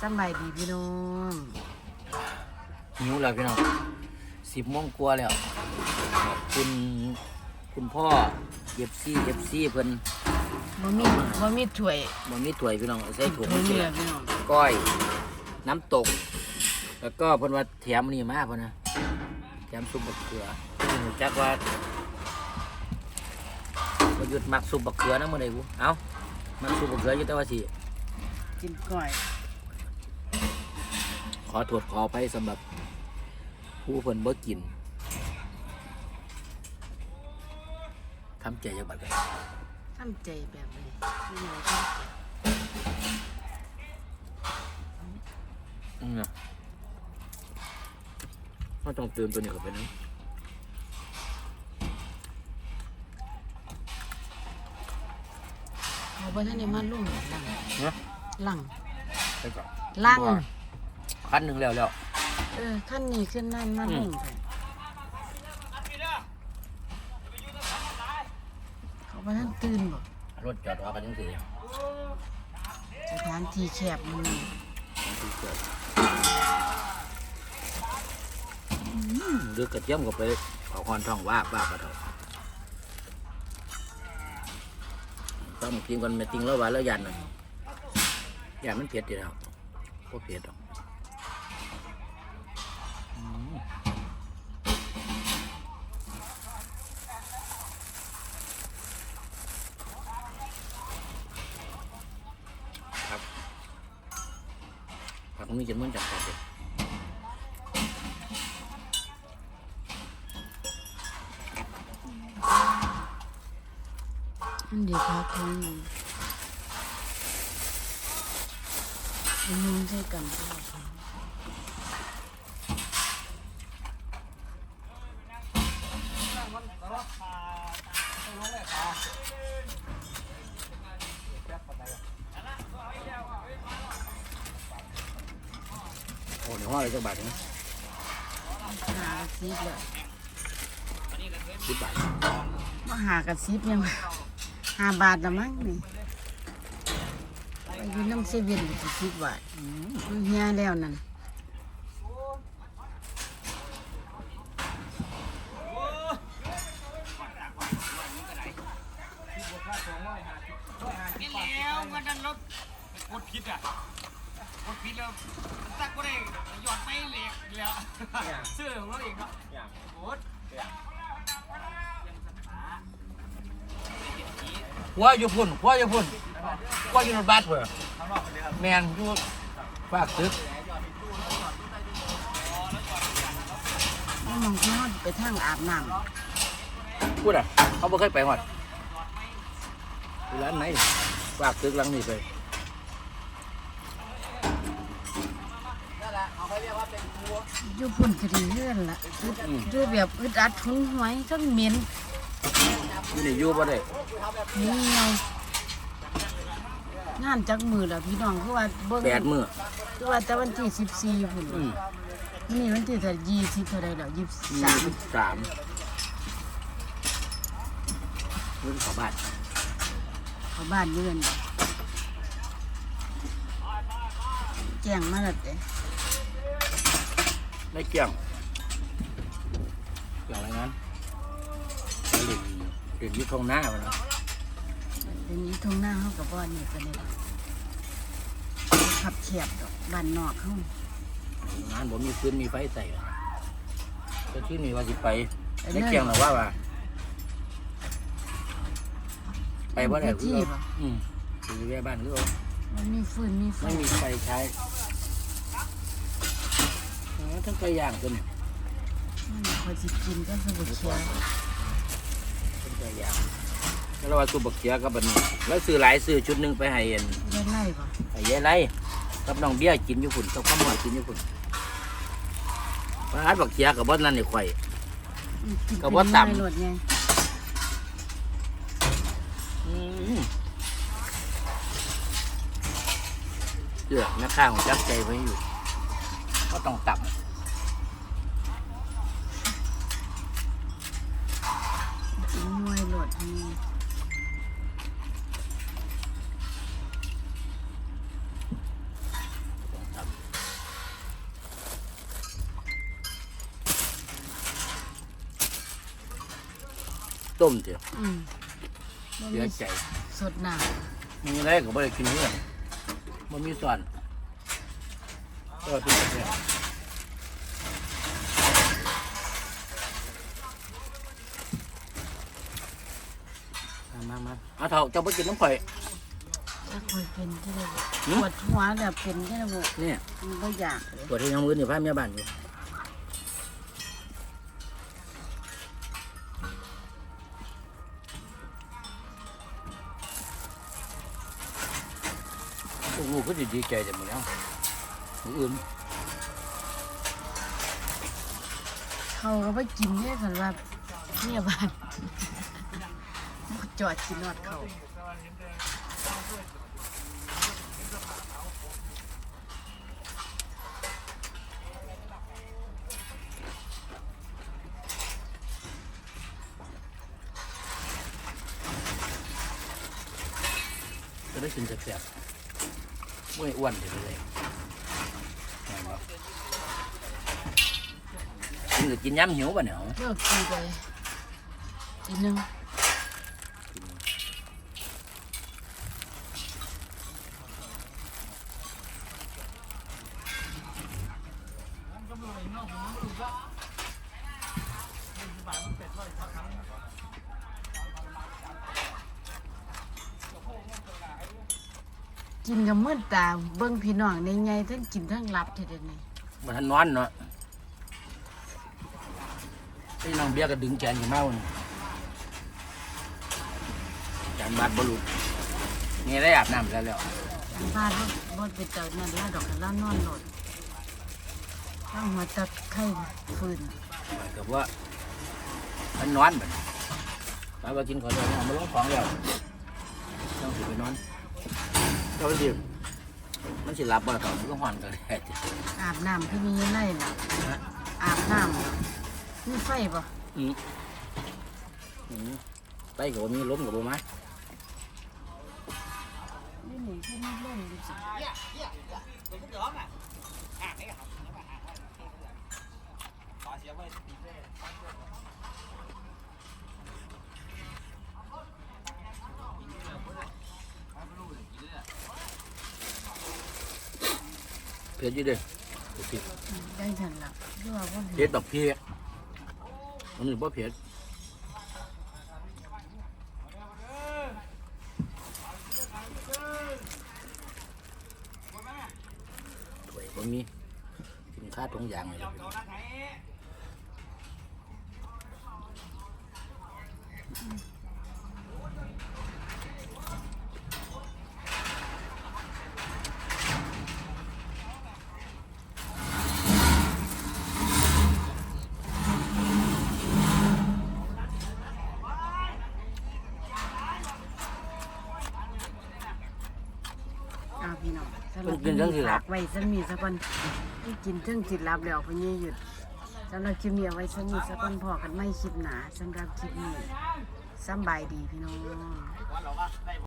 สำบายดีพี่น้องหิวแล้วพี่น้องสิบโมงกว่าแล้วขอบคุณคุณพ่อเย็บซี่เย็บซี่เพิ่นบ่มีบ่มีถ้วยมันมีถ้วยพี่น้องใส่ถุง ถ้วยเสีเนื้ยอพี่น้องก้อย น้ำตก แล้วก็เพิ่นว่าแถมนี่มาเพิ่นนะแถมซุปบักเขือหนูจักว่าประยุทธ์มักซุปบักเขือนะมื้อใดกูเอ้ามักซุปบักเขืออยู่แต่ว่าสิกินก้อยข อโทษขอไปสำหรับผู้เพิ่นบ่กินทำใจจังบัดกันทำใจแบบนี้พี่น้องครับอืมนะก็ต้องเติมตัวนี้เข้าไปนะเขาบ่ทันได้มาลุ่มหลังนะหลังไปก่อนหลังว่า คันหนึ่งแล้วแล้ว เออขั้นนี้ขึ้นนั่นมาลุ่มไปเขาบ่ทันตื่นบ่รถจอดรอกันยังสิสถานที่แคบมันนี่ที่เกิดเดือกกระเทียมก็ไปเอาคอนท่องว่าบ้ากระเถอะต้องกินกันไม่ติงแล้วว่าแล้วยันหน่อยยันมันเผ็ดอยู่แล้วก็เผ็ดหรอก ผักมีจำนวนจำกัดเด็อันเดียวพักของหนึงอันนึงใช่กันบ่ ห้องอะไรจักบาทนะหาสิบเลยสิบบาทมาหากระซิบยังห้าบาทละมั้งนี่อยืนน้ำเซเว่นกระซิบบาทเฮียแล้วนั่นแล้ววันนั้นรถกดผิดอะ กดผิดแล้วตักก็ได้หยอดไม่เหล็กแล้วเสื้อของเราเองครับโคตรหัวอยู่พุ่นหัวอยู่พุ่นหัวอยู่รถบัสเพื่อแมนอยู่ฝากซึกแล้วมองเขาไปทางอาบน้พูดอะเขาบ่เคยไปหอดร้านไหนฝากซึกหลังนี้ไป อยู่พุ่นคดีเลื่อนละอึดอยู่แบบอึดอัดทุนหวยทั้งเหม็นอยู่นี่อยู่บ่ได้นี่ไงงานจักมือแล้วพี่น้องคือว่าเบิ่งแปดมื้อคือว่าแต่วันที่สิบสี่พุ่นอืมนี่วันที่เท่ายี่สิบเท่าไรแล้วยี่สิบยี่สามสิบสามเรื่องขอบ้านเขาบ้านเยือนแจ้งมาแล้วเด้ ได้เกี่ยงเกี่ยงอะไรนั้นเหล็กเหล็กอยึดทงหน้าวะนะเดี๋ยวนี้ทุ่งหน้าเขากับบ้านนี่กันเลยขับเขียบดอกบ้านนอกเขางานผมมีฟืนมีไฟใส่ก็ที่นี่ว่าสิไปได้เกี่ยงหรือว่าว่าไปบ่ได้ที่คือป่ะอืมอยู่แค่บ้านคือเอามันมีฟืนมีไฟไม่มีไฟใช้อ๋อ ทั้งไก่ย่างตัวนี้มันคอยสิกินก็สบุกเชียวทั้งไก่ย่างแล้วเราว่าสุบักเขียกับบัดนแล้วซื้อหลายซื้อชุดหนึงไปให้เอ็นได้ไล่ป่ะให้ยายไรกับน้องเบี้ยกินอยู่ฝุ่นกับข้าวหมูกินอยู่ฝุ่นปลาอัดบักเขียกับบ่นั่นนี่ข่อยอืมกินก็บ่ต่ำเป็นไม้โหลดไงอืมเลือกแม่ข้างของจักใจไว้อยู่ ก็ต้องต่กิ วัสดีต้มเถอะอืเสียใจสดหนามีอะไรก็ไม่ได้กินเพื่อนมันมีส่วนก็เป็นแบบนี้ มามามาเอาเถอะเจ้าไปกินน้ำข่อยำถ้าคอยเป็นที่ระบบหืปม วดหัวแบบเป็นที่ระบบเนี่ยมันก็อยากเลยปวดที่ยังมือนี่พาเมียบ้านอยู่ลูกๆก็ดีใจแต่หมดแล้วมื้ออื่นเขาก็ไปกินเนี่ยกันว่าเนี่ยบ้าน จอดกินนอดเขาจะได้กินแซ่บๆไม่อ้วนถึงเลยแม่นบ่กินก็กินย้ำหิวป่ะเนี่ยเลิกกินไปทีนึง กินกับมืดตาเบิ้งพี่น้องในไงทั้งกินทั้งหลับทีเดียวนี้มันทันนอนเนาะไอ้น้องเบี้ยก็ดึงแขนขึ้นมาวันจานบาดบลุนี่ได้อาบน้ำแล้วแล้วบ้านบ่บ่ไปเจอนั่นแล้วดอกกันแล้วนอนหลด ต้องหัวตะไคร่ฟืนหมายกับว่ามันนอนแบบมาว่ากินขอเดียวเอามาลงของแล้วต้องสิไปนอนเจ้าสิมันสิหลับบ่ตอนมันก็หอนกันแท้อาบน้ำพี่มีไล่ล่ะอาบน้ำน่ะมีไฟบ่อืมอืมไปกับบ่มีล้มกับบ่มานี่หนึ่งที่มีลมอยู่สิ เผ็ดอยู่เด้โอเคได้ฉันละที่ว่าบ่เผ็ดดอกเพี้ยอันนี้บ่เผ็ดถ้วยบ่มีกินข้าวตรงอย่างเลย พี่น้องสำหต้รัอบงกินทั้งสิหลับฝากไว้สมีสักคนที่กินทั้งสิหลับแล้วพะนี้หยุดสำหรับคลิปนี้เอาไว้สมีสักคนพอกันไม่คลิปหนาสำหรับคลิปนี้สำบายดีพี่น้อง